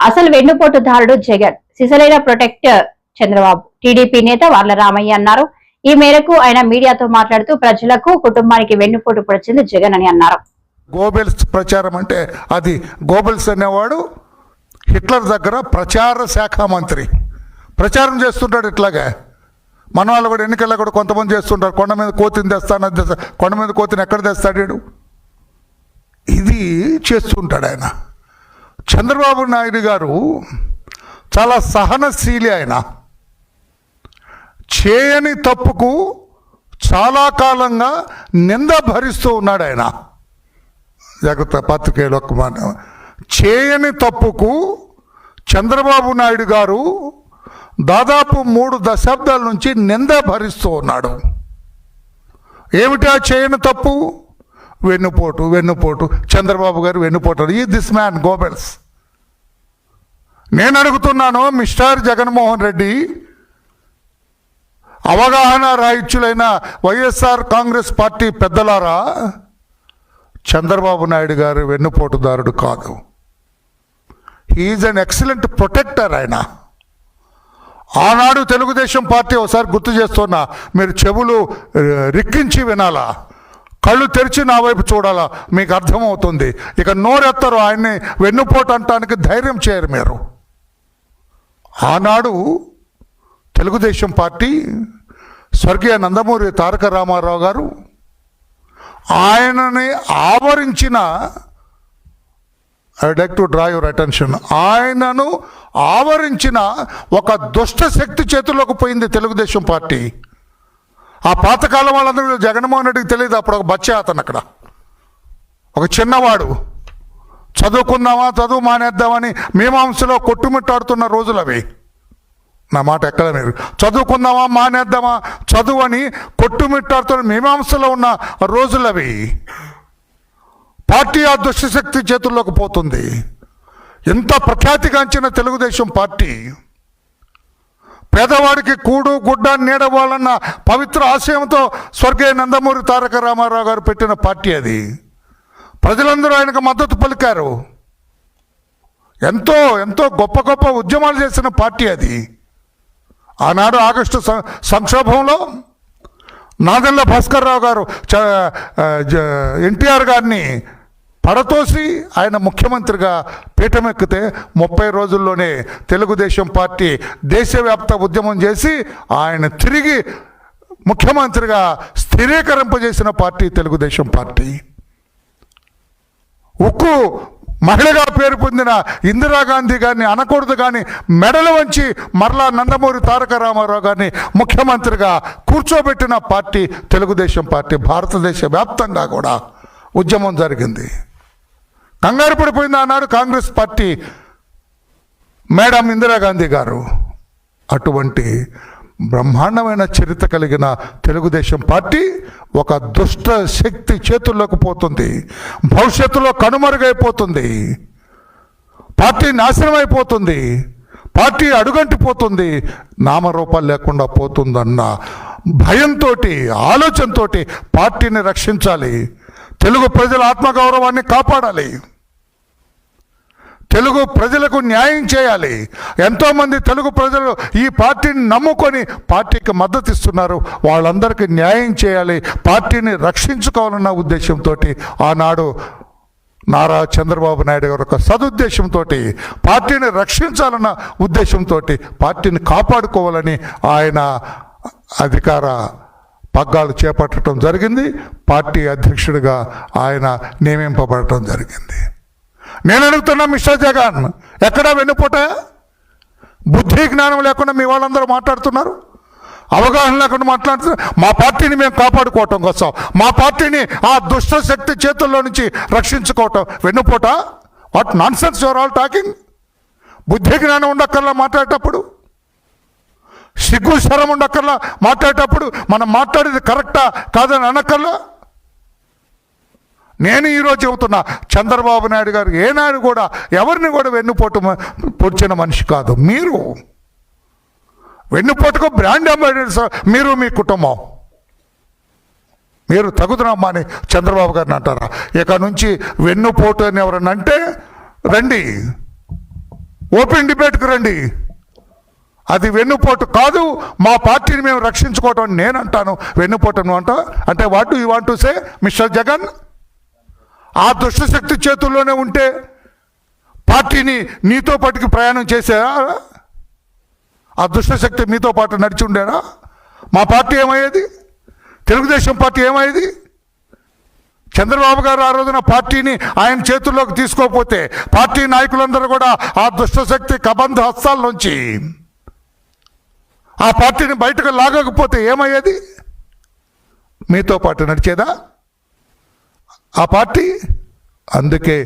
అసలు వెన్నుపోటుదారుడు జగన్. సిసలైన protect Chandrababu. TDP నేత వర్ల రామయ్య అన్నారు. ఈ మేరకు ఆయన మీడియాతో మాట్లాడుతూ ప్రజలకు కుటుంబానికి వెన్నుపోటు పొడిచింది జగన్ అని అన్నారు. గోబెల్స్ ప్రచారం అంటే అది గోబెల్స్ అనేవాడు హిట్లర్ దగ్గర ప్రచార శాఖ మంత్రి. ప్రచారం చేస్తుంటాడు ఇట్లాగా. మన వాళ్ళు కూడా ఎన్నికల్లో కూడా కొంతమంది చేస్తుంటారు. కొండ మీద కోతిని తెస్తాను కొండ మీద కోతిని ఎక్కడ తెస్తాడు ఇది చేస్తుంటాడు ఆయన. చంద్రబాబు నాయుడు గారు చాలా సహనశీలి ఆయన. చేయని తప్పుకు చాలా కాలంగా నింద భరిస్తూ ఉన్నాడు ఆయన. జాగ్రత్త పాత్రికేయులు ఒక్క మాట. చేయని తప్పుకు చంద్రబాబు నాయుడు గారు దాదాపు మూడు దశాబ్దాల నుంచి నింద భరిస్తూ ఉన్నాడు. ఏమిటా చేయని తప్పు? వెన్నుపోటు వెన్నుపోటు. చంద్రబాబు గారు వెన్నుపోటు ఈ దిస్ మ్యాన్ గోబెల్స్. నేను అడుగుతున్నాను మిస్టర్ జగన్మోహన్ రెడ్డి అవగాహన రాయిత్యులైన వైఎస్ఆర్ కాంగ్రెస్ పార్టీ పెద్దలారా చంద్రబాబు నాయుడు గారు వెన్నుపోటుదారుడు కాదు. హీఈస్ అన్ ఎక్సలెంట్ ప్రొటెక్టర్ ఆయన. ఆనాడు తెలుగుదేశం పార్టీ ఒకసారి గుర్తు చేస్తున్నా మీరు చెవులు రిక్కించి వినాలా? కళ్ళు తెరిచి నా వైపు చూడాలా? మీకు అర్థమవుతుంది. ఇక నోరెత్తరు. ఆయన్ని వెన్నుపోటు అంటానికి ధైర్యం చేయరు మీరు. ఆనాడు తెలుగుదేశం పార్టీ స్వర్గీయ నందమూరి తారక రామారావు గారు ఆయనని ఆవరించిన I like to draw your attention ఆయనను ఆవరించిన ఒక దుష్ట శక్తి చేతిలోకి పోయింది తెలుగుదేశం పార్టీ. ఆ పాతకాలం వాళ్ళందరూ జగన్మోహన్ రెడ్డికి తెలియదు అప్పుడు ఒక బచ్చే అతను అక్కడ. ఒక చిన్నవాడు. చదువుకుందామా చదువు మానేద్దామని మీమాంసలో కొట్టుమిట్టాడుతున్న రోజులు అవి. నా మాట ఎక్కడ మీరు. చదువుకుందామా మానేద్దామా చదువు అని కొట్టుమిట్టాడుతున్న మీమాంసలో ఉన్న రోజులు అవి. పార్టీ ఆ దుష్టశక్తి చేతుల్లోకి పోతుంది. ఎంత ప్రఖ్యాతిగాంచిన తెలుగుదేశం పార్టీ. పేదవాడికి కూడు గుడ్డ నీడవాలన్న పవిత్ర ఆశయంతో స్వర్గీయ నందమూరి తారక రామారావు గారు పెట్టిన పార్టీ అది. ప్రజలందరూ ఆయనకు మద్దతు పలికారు. ఎంతో ఎంతో గొప్ప గొప్ప ఉద్యమాలు చేసిన పార్టీ అది. ఆనాడు ఆగస్టు సంక్షోభంలో నాదెల్ల భాస్కర్ రావు గారు చ- జ- ఎన్టీఆర్ గారిని పడతోసి ఆయన ముఖ్యమంత్రిగా పీఠమెక్కితే ముప్పై రోజుల్లోనే తెలుగుదేశం పార్టీ దేశవ్యాప్త ఉద్యమం చేసి ఆయన తిరిగి ముఖ్యమంత్రిగా స్థిరీకరింపజేసిన పార్టీ తెలుగుదేశం పార్టీ. ఉక్కు మహిళగా పేరు పొందిన ఇందిరాగాంధీ గారిని అనకూడదు కానీ మెడలు వంచి మరలా నందమూరి తారక రామారావు గారిని ముఖ్యమంత్రిగా కూర్చోబెట్టిన పార్టీ తెలుగుదేశం పార్టీ. భారతదేశ వ్యాప్తంగా కూడా ఉద్యమం జరిగింది. కంగారు పడిపోయింది ఆనాడు కాంగ్రెస్ పార్టీ మేడం ఇందిరాగాంధీ గారు. అటువంటి బ్రహ్మాండమైన చరిత్ర కలిగిన తెలుగుదేశం పార్టీ ఒక దుష్ట శక్తి చేతుల్లోకి పోతుంది. భవిష్యత్తులో కనుమరుగైపోతుంది. పార్టీ నాశనం అయిపోతుంది పార్టీ అడుగంటిపోతుంది. నామరూపాలు లేకుండా పోతుందన్న భయంతో ఆలోచనతోటి పార్టీని రక్షించాలి. తెలుగు ప్రజల ఆత్మగౌరవాన్ని కాపాడాలి. తెలుగు ప్రజలకు న్యాయం చేయాలి. ఎంతోమంది తెలుగు ప్రజలు ఈ పార్టీని నమ్ముకొని పార్టీకి మద్దతు ఇస్తున్నారు వాళ్ళందరికీ న్యాయం చేయాలి. పార్టీని రక్షించుకోవాలన్న ఉద్దేశంతో ఆనాడు నారా చంద్రబాబు నాయుడు గారు ఒక సదుద్దేశంతో పార్టీని రక్షించాలన్న ఉద్దేశంతో పార్టీని కాపాడుకోవాలని ఆయన అధికార పగ్గాలు చేపట్టడం జరిగింది. పార్టీ అధ్యక్షుడిగా ఆయన నియమింపబడటం జరిగింది. నేను అడుగుతున్నా మిస్టర్ జగన్ ఎక్కడా వెన్నుపోట? బుద్ధి జ్ఞానం లేకుండా మీ వాళ్ళందరూ మాట్లాడుతున్నారు. అవగాహన లేకుండా మాట్లాడుతున్నారు. మా పార్టీని మేము కాపాడుకోవటం కోసం మా పార్టీని ఆ దుష్ట శక్తి చేతుల్లో నుంచి రక్షించుకోవటం. వెన్నుపోట? What nonsense your all talking బుద్ధి జ్ఞానం ఉండక్కర్లా మాట్లాడేటప్పుడు? సిగ్గు శరం ఉండక్కర్లా? మాట్లాడేటప్పుడు మనం మాట్లాడేది కరెక్టా కాదని అనక్కర్లా? నేను ఈరోజు చెబుతున్నా చంద్రబాబు నాయుడు గారు ఏనాడు కూడా ఎవరిని కూడా వెన్నుపోటు పొడిచిన మనిషి కాదు. మీరు వెన్నుపోటుకు బ్రాండ్ అంబాసిడర్స్ మీరు మీ కుటుంబం. మీరు తగుదనమ్మా అని చంద్రబాబు గారిని అంటారా? ఇక నుంచి వెన్నుపోటు అని ఎవరన్నా అంటే రండి. ఓపెన్ డిబేట్కి రండి. అది వెన్నుపోటు కాదు మా పార్టీని మేము రక్షించుకోవటం అని నేను అంటాను. వెన్నుపోటు నువ్వు అంట అంటే what you want to say mister Jagan? ఆ దుష్టశక్తి చేతుల్లోనే ఉంటే పార్టీని నీతో పాటుకి ప్రయాణం చేసారా ఆ దుష్టశక్తి మీతో పాటు నడిచి ఉండేనా? మా పార్టీ ఏమయ్యేది? తెలుగుదేశం పార్టీ ఏమయ్యేది? చంద్రబాబు గారు ఆ రోజున పార్టీని ఆయన చేతుల్లోకి తీసుకోకపోతే పార్టీ నాయకులందరూ కూడా ఆ దుష్టశక్తి కబంధ హస్తాల నుంచి ఆ పార్టీని బయటకు లాగకపోతే ఏమయ్యేది? మీతో పాటు నడిచేదా? ఆ పార్టీ? అందుకే